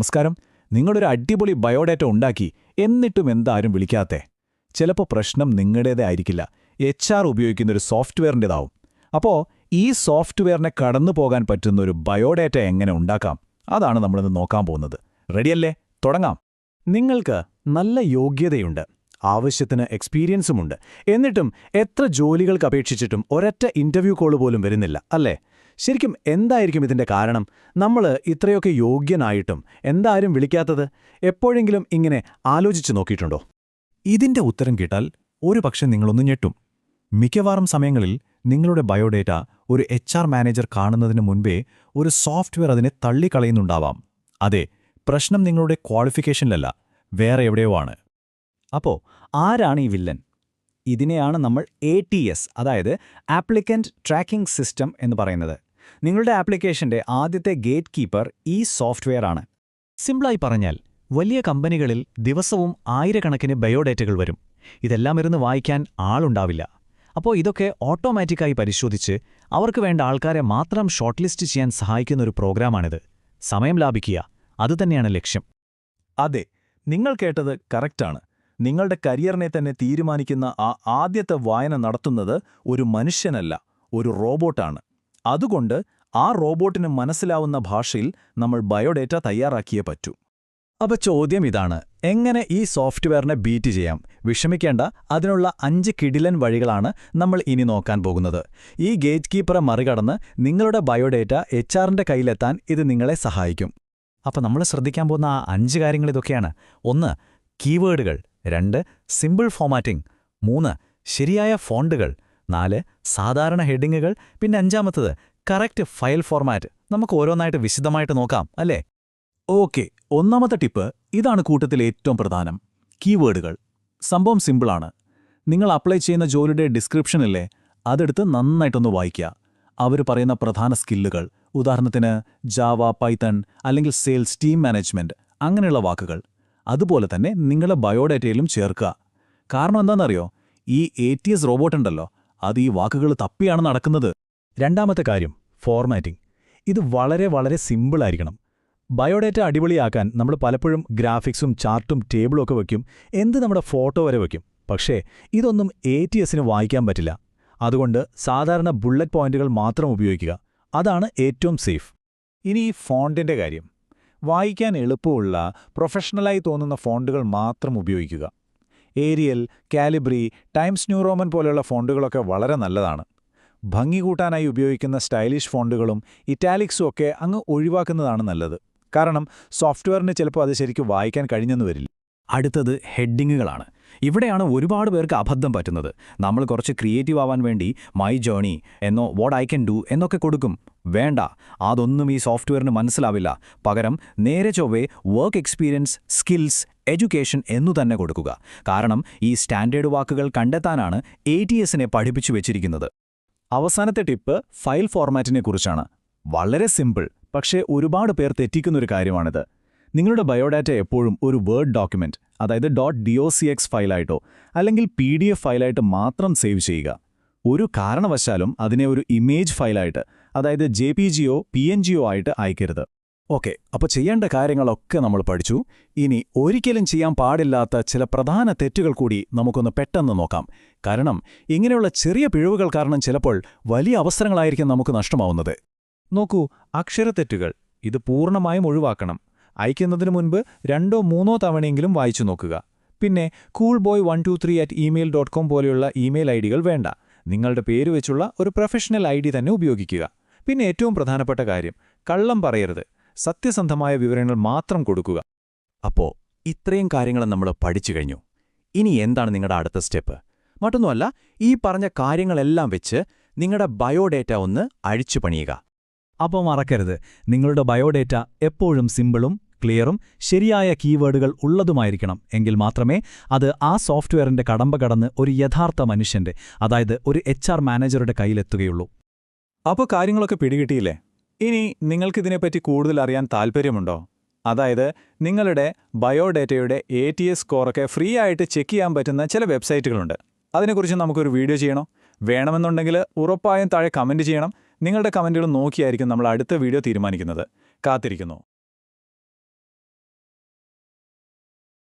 നമസ്കാരം. നിങ്ങളൊരു അടിപൊളി ബയോഡേറ്റ ഉണ്ടാക്കി എന്നിട്ടും എന്താരും വിളിക്കാത്തേ. ചിലപ്പോൾ പ്രശ്നം നിങ്ങളുടേതേ ആയിരിക്കില്ല. എച്ച് ആർ ഉപയോഗിക്കുന്ന ഒരു സോഫ്റ്റ്വെയറിന്റെതാവും അപ്പോൾ ഈ സോഫ്റ്റ്വെയറിനെ കടന്നു പോകാൻ പറ്റുന്ന ഒരു ബയോഡേറ്റ എങ്ങനെ ഉണ്ടാക്കാം? അതാണ് നമ്മളിന്ന് നോക്കാൻ പോകുന്നത്. റെഡിയല്ലേ? തുടങ്ങാം. നിങ്ങൾക്ക് നല്ല യോഗ്യതയുണ്ട്. ആവശ്യത്തിന് എക്സ്പീരിയൻസുമുണ്ട്. എന്നിട്ടും എത്ര ജോലികൾക്ക് അപേക്ഷിച്ചിട്ടും ഒരൊറ്റ ഇന്റർവ്യൂ കോൾ പോലും വരുന്നില്ല അല്ലേ? ശരിക്കും എന്തായിരിക്കും ഇതിന്റെ കാരണം? നമ്മൾ ഇത്രയൊക്കെ യോഗ്യനായിട്ടും എന്താരും വിളിക്കാത്തത് എപ്പോഴെങ്കിലും ഇങ്ങനെ ആലോചിച്ചു നോക്കിയിട്ടുണ്ടോ? ഇതിന്റെ ഉത്തരം കിട്ടാൽ ഒരു പക്ഷെ നിങ്ങളൊന്ന് ഞെട്ടും. മിക്കവാറും സമയങ്ങളിൽ നിങ്ങളുടെ ബയോഡേറ്റ ഒരു എച്ച് ആർ മാനേജർ കാണുന്നതിന് മുൻപേ ഒരു സോഫ്റ്റ്വെയർ അതിനെ തള്ളിക്കളയുന്നുണ്ടാവാം. അതെ പ്രശ്നം നിങ്ങളുടെ ക്വാളിഫിക്കേഷനിലല്ല വേറെ എവിടെയോ ആണ്. അപ്പോ ആരാണ് ഈ വില്ലൻ? ഇതിനെയാണ് നമ്മൾ എ അതായത് ആപ്ലിക്കന്റ് ട്രാക്കിംഗ് സിസ്റ്റം എന്ന് പറയുന്നത്. നിങ്ങളുടെ ആപ്ലിക്കേഷന്റെ ആദ്യത്തെ ഗേറ്റ് കീപ്പർ ഈ സോഫ്റ്റ്വെയർ ആണ് സിംപിളായി പറഞ്ഞാൽ വലിയ കമ്പനികളിൽ ദിവസവും ആയിരക്കണക്കിന് ബയോഡേറ്റകൾ വരും. ഇതെല്ലാം ഇരുന്ന് വായിക്കാൻ ആളുണ്ടാവില്ല. അപ്പോൾ ഇതൊക്കെ ഓട്ടോമാറ്റിക്കായി പരിശോധിച്ച് അവർക്ക് വേണ്ട ആൾക്കാരെ മാത്രം ഷോർട്ട് ലിസ്റ്റ് ചെയ്യാൻ സഹായിക്കുന്ന ഒരു പ്രോഗ്രാമാണിത്. സമയം ലാഭിക്കുക അതുതന്നെയാണ് ലക്ഷ്യം. അതെ നിങ്ങൾ കേട്ടത് കറക്റ്റാണ്. നിങ്ങളുടെ കരിയറിനെ തന്നെ തീരുമാനിക്കുന്ന ആ ആദ്യത്തെ വായന നടത്തുന്നത് ഒരു മനുഷ്യനല്ല ഒരു റോബോട്ടാണ്. അതുകൊണ്ട് ആ റോബോട്ടിന് മനസ്സിലാവുന്ന ഭാഷയിൽ നമ്മൾ ബയോഡേറ്റ തയ്യാറാക്കിയേ പറ്റൂ. അപ്പൊ ചോദ്യം ഇതാണ് എങ്ങനെ ഈ സോഫ്റ്റ്വെയറിനെ ബീറ്റ് ചെയ്യാം? വിഷമിക്കേണ്ട അതിനുള്ള അഞ്ച് കിടിലൻ വഴികളാണ് നമ്മൾ ഇനി നോക്കാൻ പോകുന്നത്. ഈ ഗേറ്റ് കീപ്പറെ മറികടന്ന് നിങ്ങളുടെ ബയോഡേറ്റ എച്ച് ആറിന്റെ കയ്യിലെത്താൻ ഇത് നിങ്ങളെ സഹായിക്കും. അപ്പോൾ നമ്മൾ ശ്രദ്ധിക്കാൻ പോകുന്ന ആ അഞ്ച് കാര്യങ്ങൾ ഇതൊക്കെയാണ്. ഒന്ന് കീവേഡുകൾ. രണ്ട് സിമ്പിൾ ഫോമാറ്റിംഗ്. മൂന്ന് ശരിയായ ഫോണ്ടുകൾ. നാല് സാധാരണ ഹെഡിങ്ങുകൾ പിന്നെ അഞ്ചാമത്തത് കറക്റ്റ് ഫയൽ ഫോർമാറ്റ്. നമുക്ക് ഓരോന്നായിട്ട് വിശദമായിട്ട് നോക്കാം അല്ലേ? ഓക്കെ ഒന്നാമത്തെ ടിപ്പ് ഇതാണ് കൂട്ടത്തിൽ ഏറ്റവും പ്രധാനം കീവേഡുകൾ. സംഭവം സിമ്പിളാണ്. നിങ്ങൾ അപ്ലൈ ചെയ്യുന്ന ജോലിയുടെ ഡിസ്ക്രിപ്ഷനില്ലേ അതെടുത്ത് നന്നായിട്ടൊന്ന് വായിക്കുക. അവർ പറയുന്ന പ്രധാന സ്കില്ലുകൾ ഉദാഹരണത്തിന് ജാവ പൈത്തൺ അല്ലെങ്കിൽ സെയിൽസ് ടീം മാനേജ്മെന്റ് അങ്ങനെയുള്ള വാക്കുകൾ. അതുപോലെ തന്നെ നിങ്ങളുടെ ബയോഡേറ്റയിലും ചേർക്കുക. കാരണം എന്താണെന്നറിയോ? ഈ എ ടി എസ് റോബോട്ടുണ്ടല്ലോ അത് ഈ വാക്കുകൾ തപ്പിയാണ് നടക്കുന്നത്. രണ്ടാമത്തെ കാര്യം ഫോർമാറ്റിംഗ് ഇത് വളരെ വളരെ സിമ്പിളായിരിക്കണം ബയോഡേറ്റ അടിപൊളിയാക്കാൻ നമ്മൾ പലപ്പോഴും ഗ്രാഫിക്സും ചാർട്ടും ടേബിളും ഒക്കെ വയ്ക്കും എന്ത് നമ്മുടെ ഫോട്ടോ വരെ വയ്ക്കും പക്ഷേ ഇതൊന്നും എ ടി എസിന് വായിക്കാൻ പറ്റില്ല. അതുകൊണ്ട് സാധാരണ ബുള്ളറ്റ് പോയിന്റുകൾ മാത്രം ഉപയോഗിക്കുക. അതാണ് ഏറ്റവും സേഫ്. ഇനി ഈ ഫോണ്ടിന്റെ കാര്യം. വായിക്കാൻ എളുപ്പമുള്ള പ്രൊഫഷണലായി തോന്നുന്ന ഫോണ്ടുകൾ മാത്രം ഉപയോഗിക്കുക. Arial Calibri Times New Roman പോലെയുള്ള ഫോണ്ടുകളൊക്കെ വളരെ നല്ലതാണ്. ഭംഗി കൂട്ടാനായി ഉപയോഗിക്കുന്ന സ്റ്റൈലിഷ് ഫോണ്ടുകളും ഇറ്റാലിക്സും ഒക്കെ അങ്ങ് ഒഴിവാക്കുന്നതാണ് നല്ലത്. കാരണം സോഫ്റ്റ്വെയറിന് ചിലപ്പോൾ അത് ശരിക്കും വായിക്കാൻ കഴിഞ്ഞെന്ന് വരില്ല. അടുത്തത് ഹെഡിങ്ങുകളാണ്. ഇവിടെയാണ് ഒരുപാട് പേർക്ക് അബദ്ധം പറ്റുന്നത്. നമ്മൾ കുറച്ച് ക്രിയേറ്റീവ് ആവാൻ വേണ്ടി മൈ ജേണി എന്നോ വാട്ട് ഐ ക്യാൻ ഡു എന്നൊക്കെ കൊടുക്കും. വേണ്ട അതൊന്നും ഈ സോഫ്റ്റ്വെയറിന് മനസ്സിലാവില്ല. പകരം നേരെ ചൊവ്വേ വർക്ക് എക്സ്പീരിയൻസ് സ്കിൽസ് എഡ്യൂക്കേഷൻ എന്നു തന്നെ കൊടുക്കുക. കാരണം ഈ സ്റ്റാൻഡേർഡ് വാക്കുകൾ കണ്ടെത്താനാണ് എ ടി എസിനെ പഠിപ്പിച്ചു വെച്ചിരിക്കുന്നത്. അവസാനത്തെ ടിപ്പ് ഫയൽ ഫോർമാറ്റിനെ കുറിച്ചാണ്. വളരെ സിമ്പിൾ പക്ഷേ ഒരുപാട് പേർ തെറ്റിക്കുന്നൊരു കാര്യമാണിത്. നിങ്ങളുടെ ബയോഡാറ്റ എപ്പോഴും ഒരു വേർഡ് ഡോക്യുമെന്റ് അതായത്. Dot D O C X ഫയലായിട്ടോ അല്ലെങ്കിൽ പി ഡി എഫ് ഫയലായിട്ട് മാത്രം സേവ് ചെയ്യുക. ഒരു കാരണവശാലും അതിനെ ഒരു ഇമേജ് ഫയലായിട്ട് അതായത് ജെ പി ജിയോ പി എൻ ജിയോ ആയിട്ട് അയക്കരുത്. ഓക്കെ അപ്പോൾ ചെയ്യേണ്ട കാര്യങ്ങളൊക്കെ നമ്മൾ പഠിച്ചു. ഇനി ഒരിക്കലും ചെയ്യാൻ പാടില്ലാത്ത ചില പ്രധാന തെറ്റുകൾ കൂടി നമുക്കൊന്ന് പെട്ടെന്ന് നോക്കാം. കാരണം ഇങ്ങനെയുള്ള ചെറിയ പിഴവുകൾ കാരണം ചിലപ്പോൾ വലിയ അവസരങ്ങളായിരിക്കും നമുക്ക് നഷ്ടമാവുന്നത്. നോക്കൂ അക്ഷരത്തെറ്റുകൾ ഇത് പൂർണമായും ഒഴിവാക്കണം. അയക്കുന്നതിന് മുൻപ് രണ്ടോ മൂന്നോ തവണയെങ്കിലും വായിച്ചു നോക്കുക. പിന്നെ cool boy one two three at email dot com പോലെയുള്ള ഇമെയിൽ ഐ ഡികൾ വേണ്ട. നിങ്ങളുടെ പേര് വെച്ചുള്ള ഒരു പ്രൊഫഷണൽ ഐ ഡി തന്നെ ഉപയോഗിക്കുക. പിന്നെ ഏറ്റവും പ്രധാനപ്പെട്ട കാര്യം കള്ളം പറയരുത്. സത്യസന്ധമായ വിവരങ്ങൾ മാത്രം കൊടുക്കുക. അപ്പോ ഇത്രയും കാര്യങ്ങൾ നമ്മൾ പഠിച്ചു കഴിഞ്ഞു. ഇനി എന്താണ് നിങ്ങളുടെ അടുത്ത സ്റ്റെപ്പ്? മറ്റൊന്നുമല്ല ഈ പറഞ്ഞ കാര്യങ്ങളെല്ലാം വെച്ച് നിങ്ങളുടെ ബയോഡേറ്റ ഒന്ന് അഴിച്ചു പണിയുക. അപ്പോൾ മറക്കരുത്. നിങ്ങളുടെ ബയോഡേറ്റ എപ്പോഴും സിമ്പിളും ക്ലിയറും ശരിയായ കീവേഡുകൾ ഉള്ളതുമായിരിക്കണം. എങ്കിൽ മാത്രമേ അത് ആ സോഫ്റ്റ്വെയറിന്റെ കടമ്പ കടന്ന് ഒരു യഥാർത്ഥ മനുഷ്യന്റെ അതായത് ഒരു എച്ച് മാനേജറുടെ കയ്യിലെത്തുകയുള്ളൂ. അപ്പോൾ കാര്യങ്ങളൊക്കെ പിടികിട്ടിയില്ലേ? ഇനി നിങ്ങൾക്കിതിനെപ്പറ്റി കൂടുതൽ അറിയാൻ താൽപ്പര്യമുണ്ടോ? അതായത് നിങ്ങളുടെ ബയോഡേറ്റയുടെ എ ടി എസ് സ്കോറൊക്കെ ഫ്രീ ആയിട്ട് ചെക്ക് ചെയ്യാൻ പറ്റുന്ന ചില വെബ്സൈറ്റുകളുണ്ട്. അതിനെക്കുറിച്ച് നമുക്കൊരു വീഡിയോ ചെയ്യണോ? വേണമെന്നുണ്ടെങ്കിൽ ഉറപ്പായും താഴെ കമന്റ് ചെയ്യണം. നിങ്ങളുടെ കമന്റുകൾ നോക്കിയായിരിക്കും നമ്മൾ അടുത്ത വീഡിയോ തീരുമാനിക്കുന്നത്. കാത്തിരിക്കുന്നു.